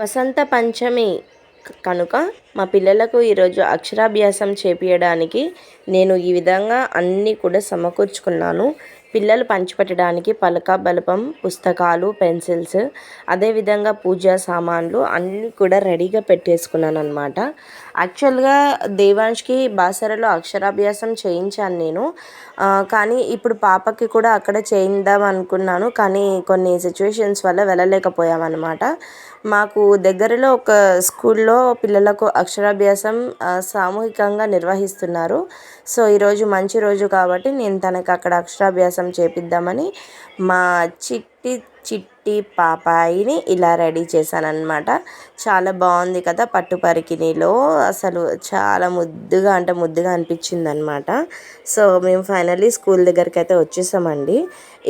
వసంత పంచమి కనుక మా పిల్లలకు ఈరోజు అక్షరాభ్యాసం చేపించడానికి నేను ఈ విధంగా అన్నీ కూడా సమకూర్చుకున్నాను. పిల్లలు పంచిపెట్టడానికి పలక బలపం పుస్తకాలు పెన్సిల్స్ అదేవిధంగా పూజా సామాన్లు అన్నీ కూడా రెడీగా పెట్టేసుకున్నాను అనమాట యాక్చువల్గా దేవాంష్కి బాసరలో అక్షరాభ్యాసం చేయించాను నేను. కానీ ఇప్పుడు పాపకి కూడా అక్కడ చేయిద్దాం అనుకున్నాను. కానీ కొన్ని సిచ్యువేషన్స్ వల్ల వెళ్ళలేకపోయామన్నమాట. మాకు దగ్గరలో ఒక స్కూల్లో పిల్లలకు అక్షరాభ్యాసం సామూహికంగా నిర్వహిస్తున్నారు. సో ఈరోజు మంచి రోజు కాబట్టి నేను తనకి అక్కడ అక్షరాభ్యాసం చేపిద్దామని మా చిట్టి చిట్టి పాపాయిని ఇలా రెడీ చేశానన్నమాట. చాలా బాగుంది కదా పట్టు పరికిణిలో. అసలు చాలా ముద్దుగా అంటే ముద్దుగా అనిపించింది అనమాట సో మేము ఫైనల్లీ స్కూల్ దగ్గరికి అయితే వచ్చేసామండి.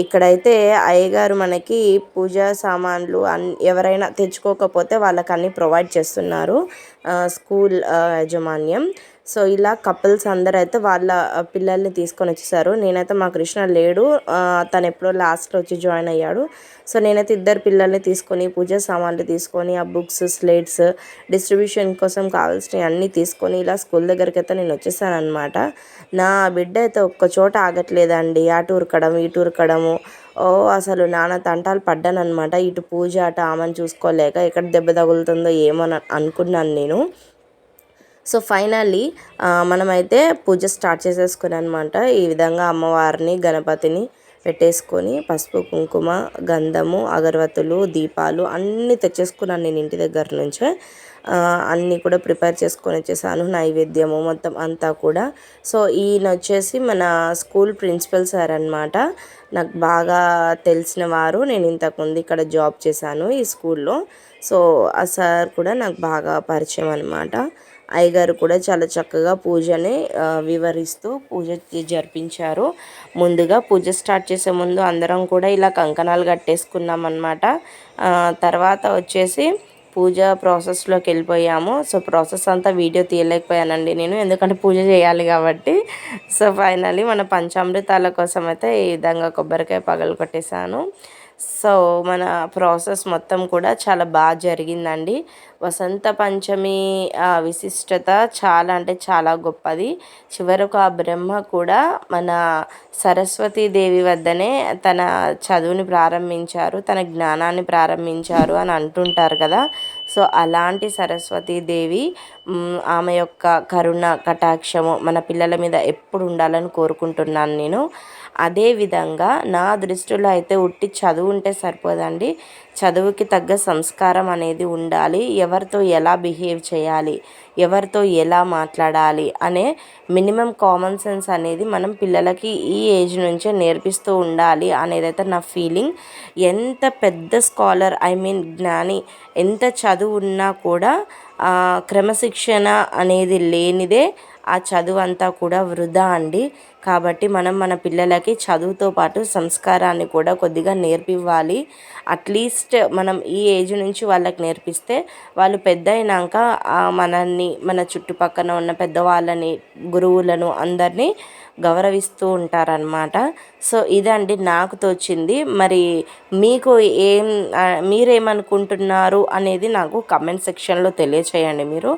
ఇక్కడైతే అయ్యగారు మనకి పూజా సామాన్లు అన్ ఎవరైనా తెచ్చుకోకపోతే వాళ్ళకి అన్నీ ప్రొవైడ్ చేస్తున్నారు. స్కూల్ యాజమాన్యం. సో ఇలా కపుల్స్ అందరూ అయితే వాళ్ళ పిల్లల్ని తీసుకొని వచ్చేసారు. నేనైతే మా కృష్ణ లేడు. తను ఎప్పుడో లాస్ట్లో వచ్చి జాయిన్ అయ్యాడు. సో నేనైతే ఇద్దరు పిల్లల్ని తీసుకొని పూజ సామాన్లు తీసుకొని ఆ బుక్స్ స్లేట్స్ డిస్ట్రిబ్యూషన్ కోసం కావాల్సినవి అన్నీ తీసుకొని ఇలా స్కూల్ దగ్గరికి అయితే నేను వచ్చేసాను అనమాట నా బిడ్డ అయితే ఒక్క చోట ఆగట్లేదండి. అటు ఉరకడం ఇటు ఉరకడము ఓ అసలు నాన్న తంటాలు పడ్డాను అనమాట ఇటు పూజ అటు ఆమెను చూసుకోలేక ఎక్కడ దెబ్బ తగులుతుందో ఏమో అనుకున్నాను నేను. సో ఫైనల్లీ మనమైతే పూజ స్టార్ట్ చేసేసుకుని అనమాట ఈ విధంగా అమ్మవారిని గణపతిని పెట్టేసుకొని పసుపు కుంకుమ గంధము అగరవత్తులు దీపాలు అన్నీ తెచ్చేసుకున్నాను నేను ఇంటి దగ్గర నుంచే. అన్నీ కూడా ప్రిపేర్ చేసుకొని వచ్చేసాను నైవేద్యము మొత్తం అంతా కూడా. సో ఈయన వచ్చేసి మన స్కూల్ ప్రిన్సిపల్ సార్ అనమాట నాకు బాగా తెలిసిన వారు నేను ఇంతకుముందు ఇక్కడ జాబ్ చేశాను ఈ స్కూల్లో. సో ఆ సార్ కూడా నాకు బాగా పరిచయం అనమాట అయ్యగారు కూడా చాలా చక్కగా పూజని వివరిస్తూ పూజ జరిపించారు. ముందుగా పూజ స్టార్ట్ చేసే ముందు అందరం కూడా ఇలా కంకణాలు కట్టేసుకున్నాం అనమాట తర్వాత వచ్చేసి పూజ ప్రాసెస్లోకి వెళ్ళిపోయాము. సో ప్రాసెస్ అంతా వీడియో తీయలేకపోయానండి నేను. ఎందుకంటే పూజ చేయాలి కాబట్టి. సో ఫైనలీ మన పంచామృతాల కోసం అయితే ఈ విధంగా కొబ్బరికాయ పగలు కొట్టేశాను సో మన ప్రాసెస్ మొత్తం కూడా చాలా బాగా జరిగిందండి. వసంత పంచమి విశిష్టత చాలా అంటే చాలా గొప్పది. చివరకు ఆ బ్రహ్మ కూడా మన సరస్వతీదేవి వద్దనే తన చదువుని ప్రారంభించారు తన జ్ఞానాన్ని ప్రారంభించారు అని అంటుంటారు కదా. సో అలాంటి సరస్వతీదేవి ఆమె యొక్క కరుణ కటాక్షము మన పిల్లల మీద ఎప్పుడు ఉండాలని కోరుకుంటున్నాను నేను. అదేవిధంగా నా దృష్టిలో అయితే ఉట్టి చదువు ఉంటే సరిపోదండి. చదువుకి తగ్గ సంస్కారం అనేది ఉండాలి. ఎవరితో ఎలా బిహేవ్ చేయాలి? ఎవరితో ఎలా మాట్లాడాలి? అనే మినిమం కామన్ సెన్స్ అనేది మనం పిల్లలకి ఈ ఏజ్ నుంచే నేర్పిస్తూ ఉండాలి అనేదైతే నా ఫీలింగ్. ఎంత పెద్ద స్కాలర్ ఐ మీన్ జ్ఞాని ఎంత చదువు ఉన్నా కూడా క్రమశిక్షణ అనేది లేనిదే ఆ చదువు అంతా కూడా వృధా అండి. కాబట్టి మనం మన పిల్లలకి చదువుతో పాటు సంస్కారాన్ని కూడా కొద్దిగా నేర్పివ్వాలి. అట్లీస్ట్ మనం ఈ ఏజ్ నుంచి వాళ్ళకి నేర్పిస్తే వాళ్ళు పెద్ద అయినాక మనల్ని మన చుట్టుపక్కన ఉన్న పెద్దవాళ్ళని గురువులను అందరినీ గౌరవిస్తూ ఉంటారనమాట సో ఇదండి నాకు తోచింది. మరి మీకు ఏం మీరేమనుకుంటున్నారు అనేది నాకు కమెంట్ సెక్షన్లో తెలియచేయండి మీరు.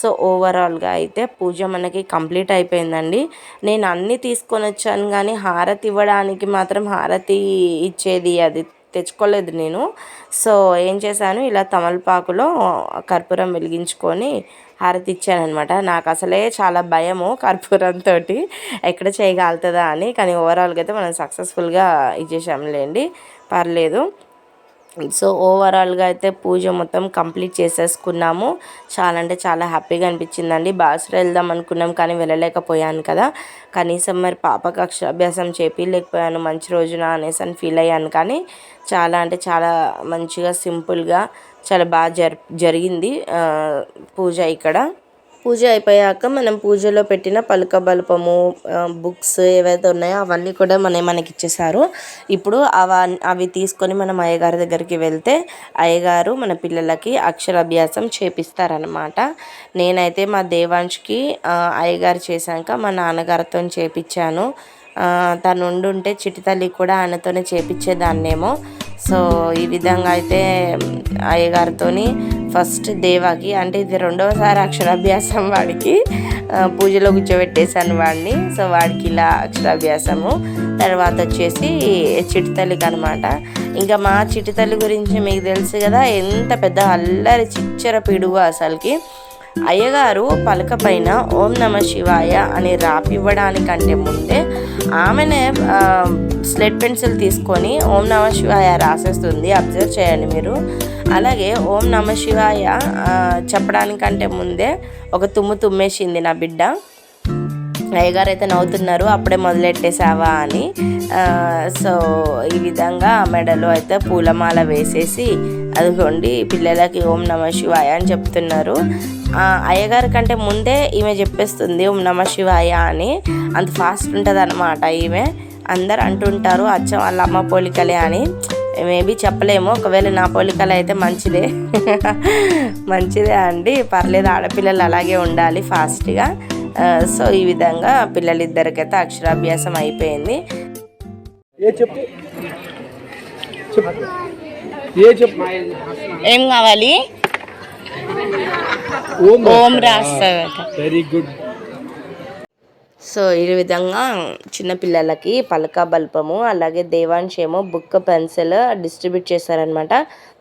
సో ఓవరాల్గా అయితే పూజ మనకి కంప్లీట్ అయిపోయిందండి. నేను అన్నీ తీసుకొని వచ్చాను కానీ హారతి ఇవ్వడానికి మాత్రం హారతి ఇచ్చేది అది తెచ్చుకోలేదు నేను. సో ఏం చేశాను ఇలా తమలపాకులో కర్పూరం వెలిగించుకొని హారతి ఇచ్చానమాట నాకు అసలే చాలా భయము కర్పూరంతో ఎక్కడ చేయగలుగుతుందా అని కానీ ఓవరాల్గా అయితే మనం సక్సెస్ఫుల్గా ఇచ్చేసాంలేండి పర్లేదు. సో ఓవరాల్గా అయితే పూజ మొత్తం కంప్లీట్ చేసేసుకున్నాము. చాలా అంటే చాలా హ్యాపీగా అనిపించిందండి. బాసులు వెళ్దాం అనుకున్నాం కానీ వెళ్ళలేకపోయాను కదా. కనీసం మరి పాపకు అక్షరాభ్యాసం లేకపోయాను మంచి రోజున అనేసి అని ఫీల్ అయ్యాను. కానీ చాలా అంటే చాలా మంచిగా సింపుల్గా చాలా బాగా జరి జరిగింది పూజ ఇక్కడ. పూజ అయిపోయాక మనం పూజలో పెట్టిన పలుక బల్పము బుక్స్ ఏవైతే ఉన్నాయో అవన్నీ కూడా మన మనకి ఇచ్చేసారు ఇప్పుడు అవ అవి తీసుకొని మనం అయ్యగారి దగ్గరికి వెళ్తే అయ్యగారు మన పిల్లలకి అక్షరాభ్యాసం చేపిస్తారనమాట నేనైతే మా దేవాంష్కి అయ్యగారు చేశాక మా నాన్నగారితో చేపించాను. తను ఉండుంటే చిటి తల్లి కూడా ఆయనతోనే చేపించేదాన్నేమో. సో ఈ విధంగా అయితే అయ్యగారితోని ఫస్ట్ దేవాకి అంటే ఇది రెండవసారి అక్షరాభ్యాసం వాడికి. పూజలో కూర్చోబెట్టేశాను వాడిని. సో వాడికి ఇలా అక్షరాభ్యాసము. తర్వాత వచ్చేసి చిటితల్లికి అనమాట ఇంకా మా చిటితల్లి గురించి మీకు తెలుసు కదా ఎంత పెద్ద అల్లరి చిచ్చర పిడుగు అసలుకి. అయ్యగారు పలక పైన ఓం నమ శివాయ అని రాపివ్వడానికంటే ముందే ఆమెనే స్లెట్ పెన్సిల్ తీసుకొని ఓం నమ శివాయ రాసేస్తుంది. అబ్జర్వ్ చేయండి మీరు. అలాగే ఓం నమ శివాయ చెప్పడానికంటే ముందే ఒక తుమ్ము తుమ్మేసింది నా బిడ్డ. అయ్యగారు అయితే నవ్వుతున్నారు అప్పుడే మొదలెట్టేసావా అని. సో ఈ విధంగా మెడలో అయితే పూలమాల వేసేసి అదిగోండి పిల్లలకి ఓం నమ శివాయ అని చెప్తున్నారు. అయ్యగారి కంటే ముందే ఈమె చెప్పేస్తుంది ఓం నమ శివాయ అని. అంత ఫాస్ట్ ఉంటుంది అనమాట ఈమె. అందరు అంటుంటారు అచ్చం వాళ్ళ అమ్మ పోలికలే అని. మేబీ చెప్పలేము. ఒకవేళ నా పోలికలు అయితే మంచిదే. మంచిదే అండి. పర్లేదు ఆడపిల్లలు అలాగే ఉండాలి ఫాస్ట్గా. సో ఈ విధంగా పిల్లలిద్దరికైతే అక్షరాభ్యాసం అయిపోయింది. ఏ కావాలి? ఓం రాస్తారట వెరీ గుడ్. సో ఈ విధంగా చిన్నపిల్లలకి పలక బల్పము అలాగే దేవాంశ్ ఏమో బుక్ పెన్సిల్ డిస్ట్రిబ్యూట్ చేశారనమాట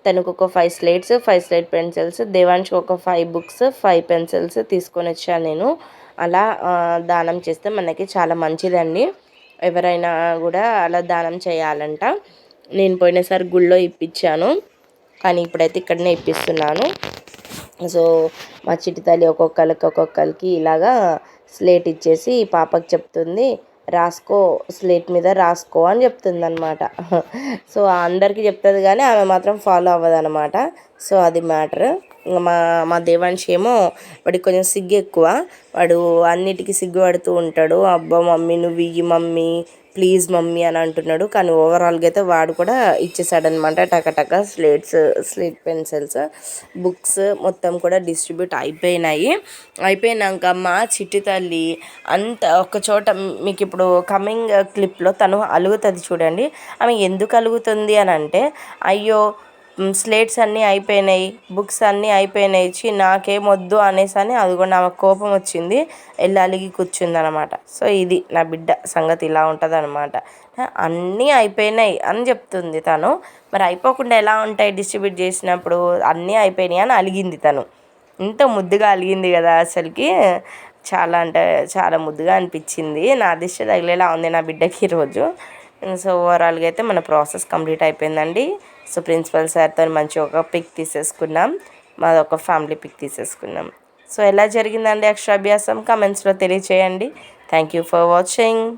తనకు ఒక five slates five slate pencils దేవాంశ్కి ఒక ఫైవ్ బుక్స్ ఫైవ్ పెన్సిల్స్ తీసుకొని వచ్చాను నేను. అలా దానం చేస్తే మనకి చాలా మంచిదండి. ఎవరైనా కూడా అలా దానం చేయాలంట. నేను పోయినసారి గుళ్ళో ఇప్పించాను. కానీ ఇప్పుడైతే ఇక్కడనే ఇప్పిస్తున్నాను. సో మా చిట్టి తల్లి ఒక్కొక్కరికి ఒక్కొక్కరికి ఇలాగా స్లేట్ ఇచ్చేసి ఈ పాపకి చెప్తుంది రాసుకో స్లేట్ మీద రాసుకో అని చెప్తుంది అనమాట సో అందరికీ చెప్తుంది కానీ ఆమె మాత్రం ఫాలో అవ్వదు అనమాట సో అది మ్యాటర్ మా మా దేవాంశ్ ఏమో వాడికి కొంచెం సిగ్గు ఎక్కువ. వాడు అన్నిటికీ సిగ్గుపడుతూ ఉంటాడు. అబ్బా మమ్మీ నువ్వు ఇయ్యి మమ్మీ. ప్లీజ్ మమ్మీ అని అంటున్నాడు. కానీ ఓవరాల్గా అయితే వాడు కూడా ఇచ్చేసాడనమాట టకటక స్లేట్స్ స్లేట్ పెన్సిల్స్ బుక్స్ మొత్తం కూడా డిస్ట్రిబ్యూట్ అయిపోయినాయి. అయిపోయినాక మా చిట్టి తల్లి అంత ఒక చోట మీకు ఇప్పుడు కమింగ్ క్లిప్లో తను అలుగుతుంది చూడండి. ఆమె ఎందుకు అలుగుతుంది అని అంటే అయ్యో స్లేట్స్ అన్నీ అయిపోయినాయి బుక్స్ అన్నీ అయిపోయినాయి. చి నాకేం వద్దు అనేసి అని అది కూడా నాకు కోపం వచ్చింది. వెళ్ళాలిగి కూర్చుంది అనమాట సో ఇది నా బిడ్డ సంగతి ఇలా ఉంటుంది అనమాట అన్నీ అయిపోయినాయి అని చెప్తుంది తను. మరి అయిపోకుండా ఎలా ఉంటాయి డిస్ట్రిబ్యూట్ చేసినప్పుడు? అన్నీ అయిపోయినాయి అని అలిగింది తను. ఇంత ముద్దుగా అలిగింది కదా అసలుకి. చాలా అంటే చాలా ముద్దుగా అనిపించింది. నా దిష్టి తగిలేలా ఉంది నా బిడ్డకి ఈరోజు సో ఓవరాల్గా అయితే మన ప్రాసెస్ కంప్లీట్ అయిపోయిందండి. సో ప్రిన్సిపల్ సార్తో మంచి ఒక పిక్ తీసేసుకున్నాం. మాది ఒక ఫ్యామిలీ పిక్ తీసేసుకున్నాం. సో ఎలా జరిగిందండి అక్షరాభ్యాసం? కమెంట్స్లో తెలియచేయండి. Thank you for watching